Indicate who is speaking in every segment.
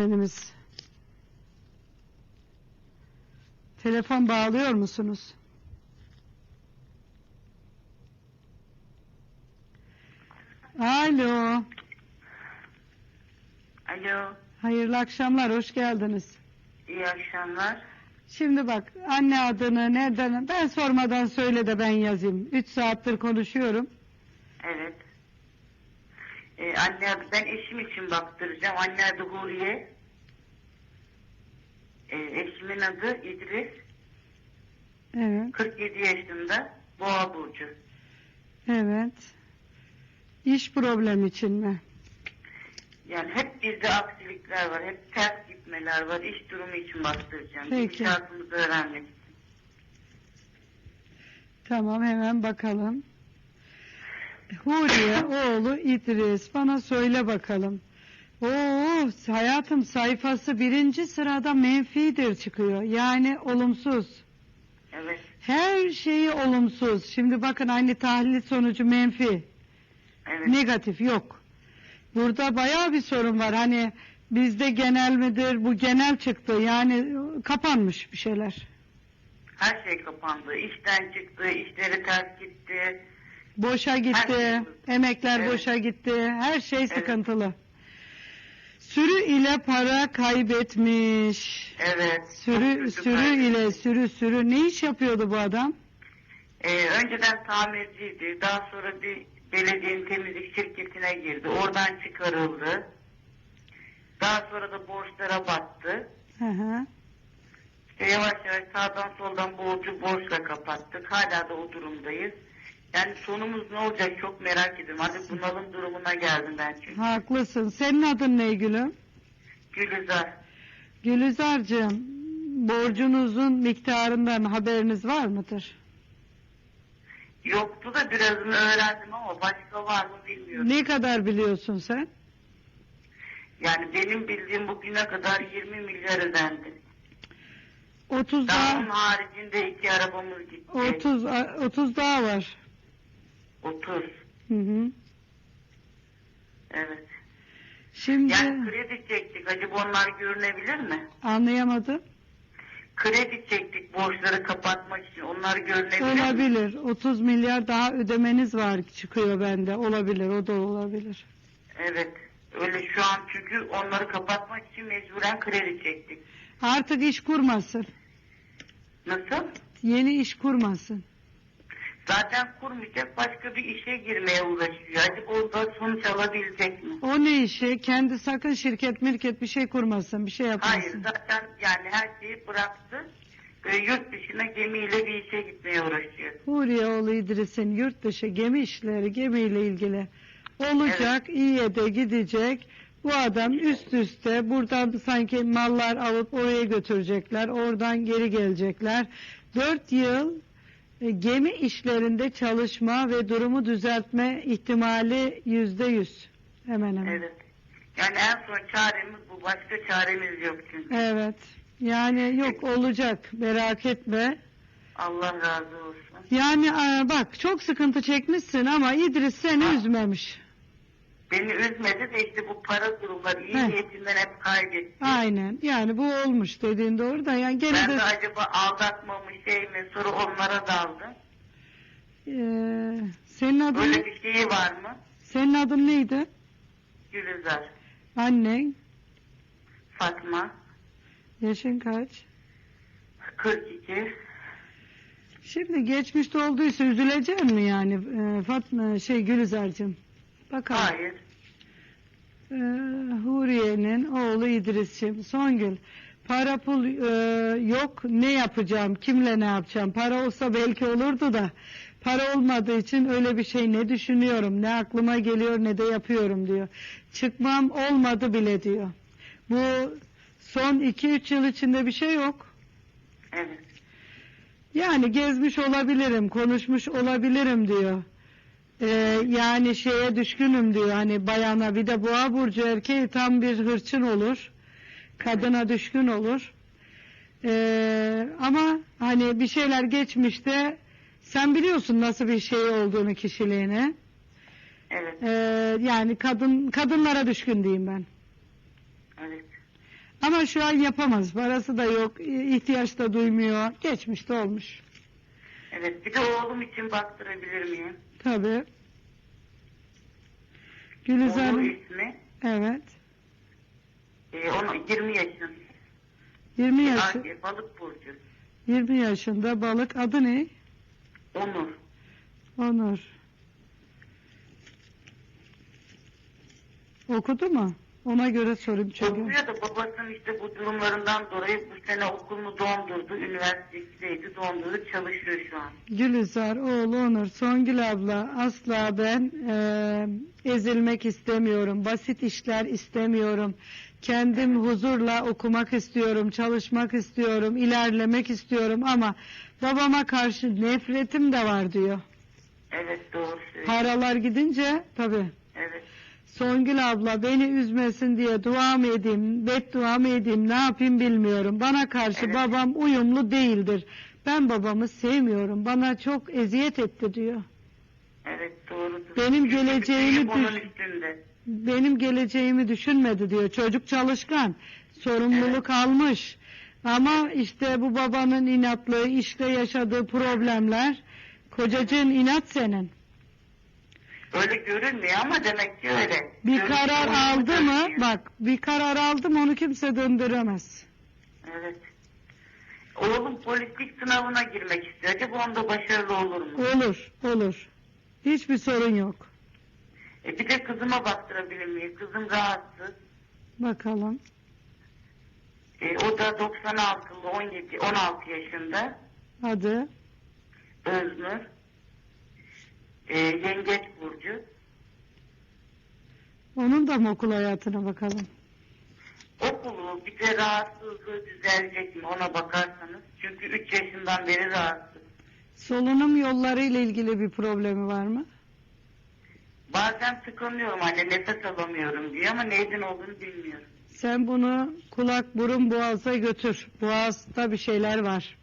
Speaker 1: öğretmenimiz. Telefon bağlıyor musunuz? Alo.
Speaker 2: Alo,
Speaker 1: Hayırlı akşamlar, hoş geldiniz.
Speaker 2: iyi akşamlar.
Speaker 1: Şimdi bak, anne adını nereden, ben sormadan söyle de ben yazayım. Üç saattir konuşuyorum.
Speaker 2: Evet. Ee, anne ben eşim için baktıracağım. Anne adı Huriye. Ee, eşimin adı İdris.
Speaker 1: Evet,
Speaker 2: 47 yaşında. Boğa burcu.
Speaker 1: evet. İş problemi için mi?
Speaker 2: Yani hep bizde aksilikler var. Hep ters gitmeler var. İş durumu için baktıracağım.
Speaker 1: Peki.
Speaker 2: Gidişatımızı öğrenmek için.
Speaker 1: Tamam, hemen bakalım. Huriye oğlu İdris, bana söyle bakalım. Oo, hayatım sayfası birinci sırada menfidir çıkıyor. Yani olumsuz.
Speaker 2: Evet.
Speaker 1: Her şeyi olumsuz. Şimdi bakın aynı tahlil sonucu menfi.
Speaker 2: Evet.
Speaker 1: Negatif yok. Burada bayağı bir sorun var. Hani bizde genel midir? Bu genel çıktı. Yani kapanmış bir şeyler.
Speaker 2: Her şey kapandı. İşten çıktı. işleri ters gitti.
Speaker 1: Boşa gitti.
Speaker 2: şey-
Speaker 1: Emekler
Speaker 2: Evet.
Speaker 1: boşa gitti. Her şey
Speaker 2: Evet.
Speaker 1: sıkıntılı. Sürü ile para kaybetmiş.
Speaker 2: Evet.
Speaker 1: Sürü sürü
Speaker 2: kaybetti.
Speaker 1: ile sürü sürü ne iş yapıyordu bu adam?
Speaker 2: Ee, önceden tamirciydi. Daha sonra bir belediyenin temizlik şirketine girdi. Oradan çıkarıldı. Daha sonra da borçlara battı.
Speaker 1: Hı hı.
Speaker 2: İşte yavaş yavaş sağdan soldan borcu borçla kapattık. Hala da o durumdayız. Yani sonumuz ne olacak çok merak ediyorum. Artık bunalım durumuna geldim ben çünkü.
Speaker 1: Haklısın. Senin adın ne gülüm?
Speaker 2: Gülizar.
Speaker 1: Gülizar'cığım borcunuzun miktarından haberiniz var mıdır?
Speaker 2: Yoktu da birazını öğrendim ama başka var mı bilmiyorum.
Speaker 1: Ne kadar biliyorsun sen?
Speaker 2: Yani benim bildiğim bugüne kadar 20 milyar ödendi.
Speaker 1: 30
Speaker 2: Daha onun
Speaker 1: daha
Speaker 2: haricinde iki arabamız gitti.
Speaker 1: 30 a- 30 daha var.
Speaker 2: 30.
Speaker 1: Hı hı.
Speaker 2: Evet.
Speaker 1: Şimdi
Speaker 2: Yani kredi çektik. Acaba onlar görünebilir mi?
Speaker 1: anlayamadım.
Speaker 2: Kredi çektik borçları kapatmak için. Onlar görünebilir mi?
Speaker 1: Olabilir. 30 milyar daha ödemeniz var çıkıyor bende. Olabilir. O da olabilir.
Speaker 2: Evet. Öyle şu an çünkü onları kapatmak için mecburen kredi çektik.
Speaker 1: Artık iş kurmasın.
Speaker 2: Nasıl?
Speaker 1: Yeni iş kurmasın.
Speaker 2: Zaten kurmayacak başka bir işe girmeye uğraşıyor. Acaba orada sonuç alabilecek mi?
Speaker 1: O ne işi? Kendi sakın şirket mirket bir şey kurmasın. Bir şey
Speaker 2: Hayır
Speaker 1: yapmasın.
Speaker 2: zaten yani her şeyi bıraktı. Ve yurt dışına gemiyle bir işe gitmeye uğraşıyor.
Speaker 1: Huriyeoğlu İdris'in yurt dışı gemi işleri, gemiyle ilgili olacak, iyiye de gidecek. Bu adam üst üste buradan sanki mallar alıp oraya götürecekler, oradan geri gelecekler. Dört yıl gemi işlerinde çalışma ve durumu düzeltme ihtimali yüzde yüz. Hemen hemen.
Speaker 2: Evet. Yani en son çaremiz bu. Başka çaremiz yok çünkü.
Speaker 1: Evet. Yani yok olacak merak etme.
Speaker 2: Allah razı olsun.
Speaker 1: Yani bak çok sıkıntı çekmişsin ama İdris seni
Speaker 2: Ha.
Speaker 1: üzmemiş.
Speaker 2: Beni üzmedi de işte bu para durumları iyi
Speaker 1: Heh.
Speaker 2: niyetinden hep kaybetti.
Speaker 1: Aynen. Yani bu olmuş dediğin doğru da yani gene
Speaker 2: Ben
Speaker 1: de
Speaker 2: de acaba aldatma mı şey mi sonra onlara daldım.
Speaker 1: e, senin adın
Speaker 2: Böyle bir şeyi var mı?
Speaker 1: senin adın neydi?
Speaker 2: Gülizar,
Speaker 1: Annen.
Speaker 2: Fatma,
Speaker 1: Yaşın kaç?
Speaker 2: 42.
Speaker 1: Şimdi geçmişte olduysa üzülecek mi yani e, Fatma şey Gülizar'cığım? Bakalım.
Speaker 2: Hayır.
Speaker 1: Ee, Huriye'nin oğlu İdris'ciğim. Songül. Para pul e, yok. Ne yapacağım? Kimle ne yapacağım? Para olsa belki olurdu da. Para olmadığı için öyle bir şey ne düşünüyorum, ne aklıma geliyor, ne de yapıyorum diyor. Çıkmam olmadı bile diyor. Bu son 2-3 yıl içinde bir şey yok.
Speaker 2: Evet.
Speaker 1: Yani gezmiş olabilirim, konuşmuş olabilirim diyor. Ee, yani şeye düşkünüm diyor hani bayana bir de boğa burcu erkeği tam bir hırçın olur. Kadına düşkün olur. Ee, ama hani bir şeyler geçmişte sen biliyorsun nasıl bir şey olduğunu kişiliğini.
Speaker 2: Evet.
Speaker 1: Ee, yani kadın kadınlara düşkün diyeyim ben.
Speaker 2: Evet.
Speaker 1: Ama şu an yapamaz. Parası da yok. ihtiyaç da duymuyor. Geçmişte olmuş.
Speaker 2: Evet bir de oğlum için baktırabilir miyim?
Speaker 1: Tabii. Gülizar
Speaker 2: Oğlum ismi
Speaker 1: evet.
Speaker 2: e, onu 20 yaşında.
Speaker 1: 20 yaş
Speaker 2: Ay, Balık burcu.
Speaker 1: 20 yaşında balık adı ne?
Speaker 2: Onur.
Speaker 1: Onur. Okudu mu? Ona göre sorayım çünkü.
Speaker 2: Okuyor da babasının işte bu durumlarından dolayı bu sene okulunu dondurdu. Üniversitedeydi dondurdu. Çalışıyor şu an.
Speaker 1: Gülizar, oğlu Onur, Songül abla asla ben eee, ezilmek istemiyorum. Basit işler istemiyorum. Kendim huzurla okumak istiyorum, çalışmak istiyorum, ilerlemek istiyorum ama babama karşı nefretim de var diyor.
Speaker 2: Evet doğru söylüyor.
Speaker 1: Paralar gidince tabii.
Speaker 2: Evet.
Speaker 1: Songül abla beni üzmesin diye dua mı edeyim, beddua mı edeyim, ne yapayım bilmiyorum. Bana karşı
Speaker 2: Evet.
Speaker 1: babam uyumlu değildir. Ben babamı sevmiyorum. Bana çok eziyet etti diyor.
Speaker 2: Evet doğrudur.
Speaker 1: Benim
Speaker 2: Çünkü
Speaker 1: geleceğimi düş-. Benim geleceğimi düşünmedi diyor. Çocuk çalışkan, sorumluluk almış. Ama işte bu babanın inatlığı, işte yaşadığı problemler, kocacığın inat senin.
Speaker 2: Öyle görünmüyor ama demek ki öyle.
Speaker 1: Bir karar
Speaker 2: onu
Speaker 1: aldı mı,
Speaker 2: görünüyor.
Speaker 1: bak bir karar aldı mı onu kimse döndüremez.
Speaker 2: Evet. Oğlum politik sınavına girmek istiyor. Acaba onda başarılı olur mu?
Speaker 1: Olur, olur. Hiçbir sorun yok.
Speaker 2: E bir de kızıma baktırabilir miyim? Kızım rahatsız.
Speaker 1: Bakalım.
Speaker 2: E, o da 96'lı 17 16 yaşında.
Speaker 1: Adı
Speaker 2: Öznur. E, yengeç burcu.
Speaker 1: onun da mı okul hayatına bakalım.
Speaker 2: Okulu bir de rahatsızlığı düzelecek mi ona bakarsanız. Çünkü 3 yaşından beri rahatsız.
Speaker 1: Solunum yolları ile ilgili bir problemi var mı?
Speaker 2: Bazen tıkanıyorum anne nefes alamıyorum diyor ama neyden olduğunu bilmiyorum.
Speaker 1: Sen bunu kulak, burun, boğaza götür. Boğazda bir şeyler var.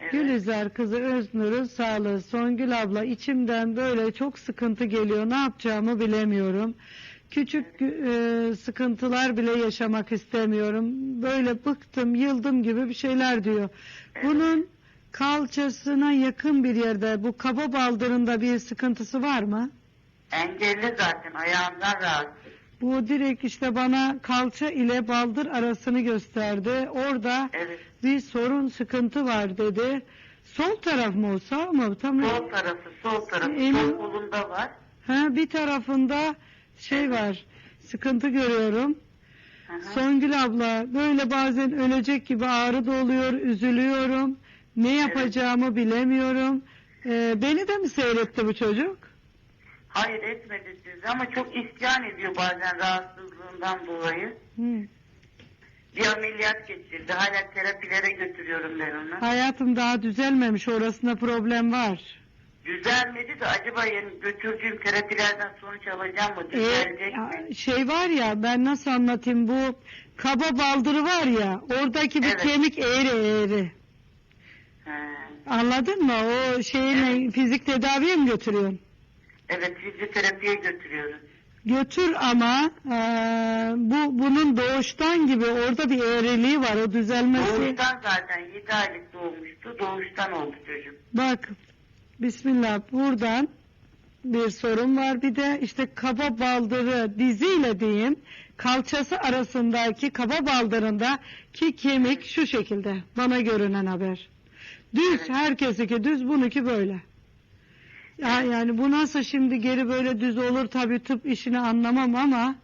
Speaker 2: Evet.
Speaker 1: Gülizar kızı Öznur'un sağlığı. Songül abla içimden böyle çok sıkıntı geliyor. Ne yapacağımı bilemiyorum. Küçük e, sıkıntılar bile yaşamak istemiyorum. Böyle bıktım, yıldım gibi bir şeyler diyor. Bunun kalçasına yakın bir yerde bu kaba baldırında bir sıkıntısı var mı?
Speaker 2: Engelli zaten ayağından rahatsız.
Speaker 1: Bu direkt işte bana kalça ile baldır arasını gösterdi. Orada
Speaker 2: Evet.
Speaker 1: bir sorun, sıkıntı var dedi. Sol taraf mı o, sağ mı? Tam
Speaker 2: Sol tarafı, sol tarafı,
Speaker 1: Elim-
Speaker 2: sol kolunda var.
Speaker 1: ha, bir tarafında şey var, sıkıntı görüyorum.
Speaker 2: Hı hı.
Speaker 1: Songül abla böyle bazen ölecek gibi ağrı da oluyor, üzülüyorum. Ne yapacağımı bilemiyorum. Ee, beni de mi seyretti bu çocuk?
Speaker 2: Hayır etmedi sizi ama çok isyan ediyor bazen rahatsızlığından dolayı.
Speaker 1: Hı.
Speaker 2: Bir ameliyat geçirdi. Hala terapilere götürüyorum ben onu.
Speaker 1: Hayatım daha düzelmemiş, orasında problem var.
Speaker 2: Düzelmedi de acaba yani götürdüğüm terapilerden sonuç alacağım mı?
Speaker 1: Ee,
Speaker 2: Düzelecek mi?
Speaker 1: şey var ya ben nasıl anlatayım bu kaba baldırı var ya oradaki bir
Speaker 2: Evet.
Speaker 1: kemik eğri eğri.
Speaker 2: He.
Speaker 1: Anladın mı? O şeyine fizik tedaviye mi götürüyorsun?
Speaker 2: Evet fizyoterapiye götürüyoruz.
Speaker 1: Götür ama e, bu bunun doğuştan gibi orada bir eğriliği var o düzelmesi.
Speaker 2: Doğuştan zaten 7 aylık doğmuştu. Doğuştan oldu çocuk.
Speaker 1: Bak Bismillah buradan bir sorun var bir de işte kaba baldırı diziyle diyeyim kalçası arasındaki kaba baldırında ki kemik şu şekilde bana görünen haber. Düz
Speaker 2: Evet.
Speaker 1: herkesinki düz bununki böyle. Ya, yani bu nasıl şimdi geri böyle düz olur tabii tıp işini anlamam ama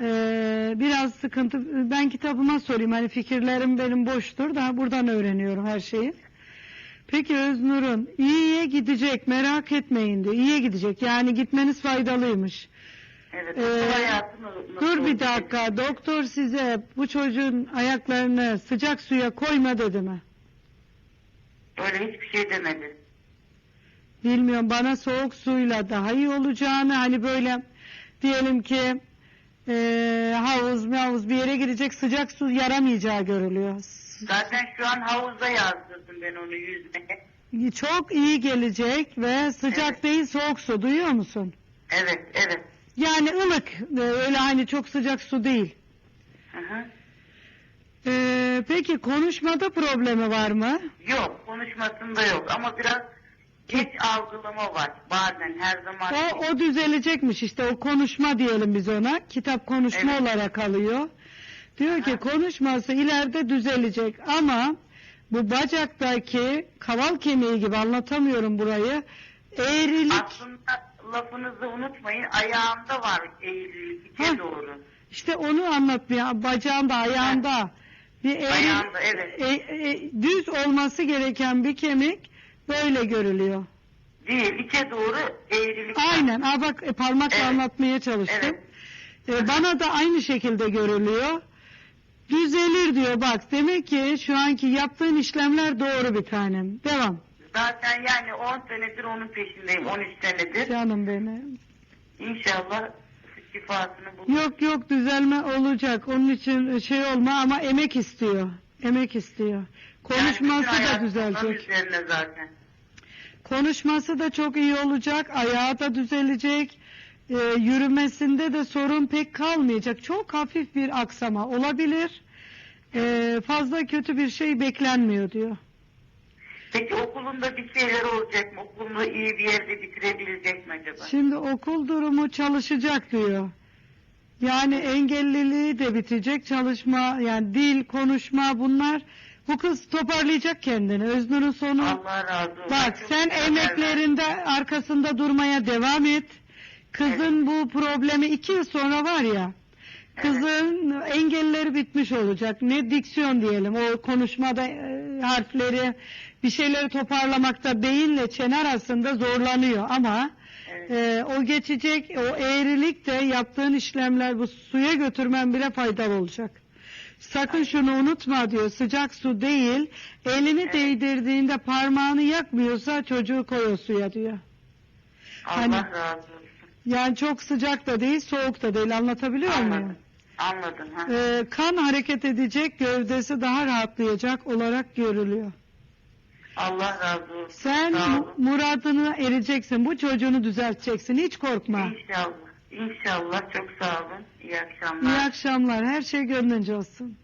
Speaker 1: eee, biraz sıkıntı ben kitabıma sorayım hani fikirlerim benim boştur da buradan öğreniyorum her şeyi. Peki Öznur'un iyiye gidecek merak etmeyin diyor. İyiye gidecek yani gitmeniz faydalıymış.
Speaker 2: Evet.
Speaker 1: Ee, Dur bir dakika doktor size bu çocuğun ayaklarını sıcak suya koyma dedi mi?
Speaker 2: Öyle hiçbir şey demedi.
Speaker 1: Bilmiyorum bana soğuk suyla daha iyi olacağını hani böyle diyelim ki eee havuz havuz bir yere gidecek sıcak su yaramayacağı görülüyor.
Speaker 2: Zaten şu an havuzda yazdırdım ben onu yüzmeye.
Speaker 1: Çok iyi gelecek ve sıcak
Speaker 2: Evet.
Speaker 1: değil soğuk su duyuyor musun?
Speaker 2: Evet, evet.
Speaker 1: Yani ılık e, öyle hani çok sıcak su değil.
Speaker 2: Hı hı.
Speaker 1: Peki konuşmada problemi var mı?
Speaker 2: Yok konuşmasında yok ama biraz geç algılama var bazen her zaman.
Speaker 1: O, o düzelecekmiş işte o konuşma diyelim biz ona. Kitap konuşma
Speaker 2: Evet.
Speaker 1: olarak alıyor. Diyor ki
Speaker 2: Ha.
Speaker 1: konuşması ileride düzelecek ama bu bacaktaki kaval kemiği gibi anlatamıyorum burayı. Eğrilik
Speaker 2: Aslında lafınızı unutmayın ayağımda var eğrilik içe
Speaker 1: Ha.
Speaker 2: doğru.
Speaker 1: işte onu anlatmıyor. Bacağında, ayağında. Bir eğri,
Speaker 2: Ayağında, evet.
Speaker 1: e- e- düz olması gereken bir kemik böyle görülüyor.
Speaker 2: Değil içe doğru eğrilik.
Speaker 1: Aynen. Aa bak e, parmakla
Speaker 2: Evet.
Speaker 1: anlatmaya çalıştım. E, bana da aynı şekilde görülüyor. Düzelir diyor bak. Demek ki şu anki yaptığın işlemler doğru bir tanem. Devam.
Speaker 2: Zaten yani 10 senedir onun peşindeyim 13 senedir.
Speaker 1: Canım benim.
Speaker 2: İnşallah şifasını bulur.
Speaker 1: Yok yok düzelme olacak. Onun için şey olma ama emek istiyor. Emek istiyor. Konuşması da düzelecek.
Speaker 2: üzerine zaten.
Speaker 1: Konuşması da çok iyi olacak. Ayağı da düzelecek. E, yürümesinde de sorun pek kalmayacak. Çok hafif bir aksama olabilir. E, fazla kötü bir şey beklenmiyor diyor.
Speaker 2: Peki okulunda bir şeyler olacak mı? Okulunu iyi bir yerde bitirebilecek mi acaba?
Speaker 1: Şimdi okul durumu çalışacak diyor. Yani engelliliği de bitecek çalışma yani dil konuşma bunlar bu kız toparlayacak kendini. Öznur'un sonu
Speaker 2: Allah razı olsun.
Speaker 1: bak sen emeklerinde arkasında durmaya devam et. Kızın bu problemi iki yıl sonra var ya kızın engelleri bitmiş olacak. Ne diksiyon diyelim o konuşmada e, harfleri bir şeyleri toparlamakta beyinle çene arasında zorlanıyor ama ee, o geçecek, o eğrilik de yaptığın işlemler bu suya götürmen bile faydalı olacak. Sakın şunu unutma diyor, sıcak su değil, elini
Speaker 2: Evet.
Speaker 1: değdirdiğinde parmağını yakmıyorsa çocuğu koy o suya diyor.
Speaker 2: Allah
Speaker 1: hani-
Speaker 2: razı olsun.
Speaker 1: Yani çok sıcak da değil, soğuk da değil, anlatabiliyor muyum?
Speaker 2: Anladım. Anladım. Ha.
Speaker 1: Ee, kan hareket edecek, gövdesi daha rahatlayacak olarak görülüyor.
Speaker 2: Allah razı olsun.
Speaker 1: Sen
Speaker 2: Sağ
Speaker 1: mu-
Speaker 2: olun.
Speaker 1: muradını ereceksin, bu çocuğunu düzelteceksin, hiç korkma.
Speaker 2: İnşallah. İnşallah. Çok sağ olun. İyi akşamlar.
Speaker 1: İyi akşamlar, her şey gönlünce olsun.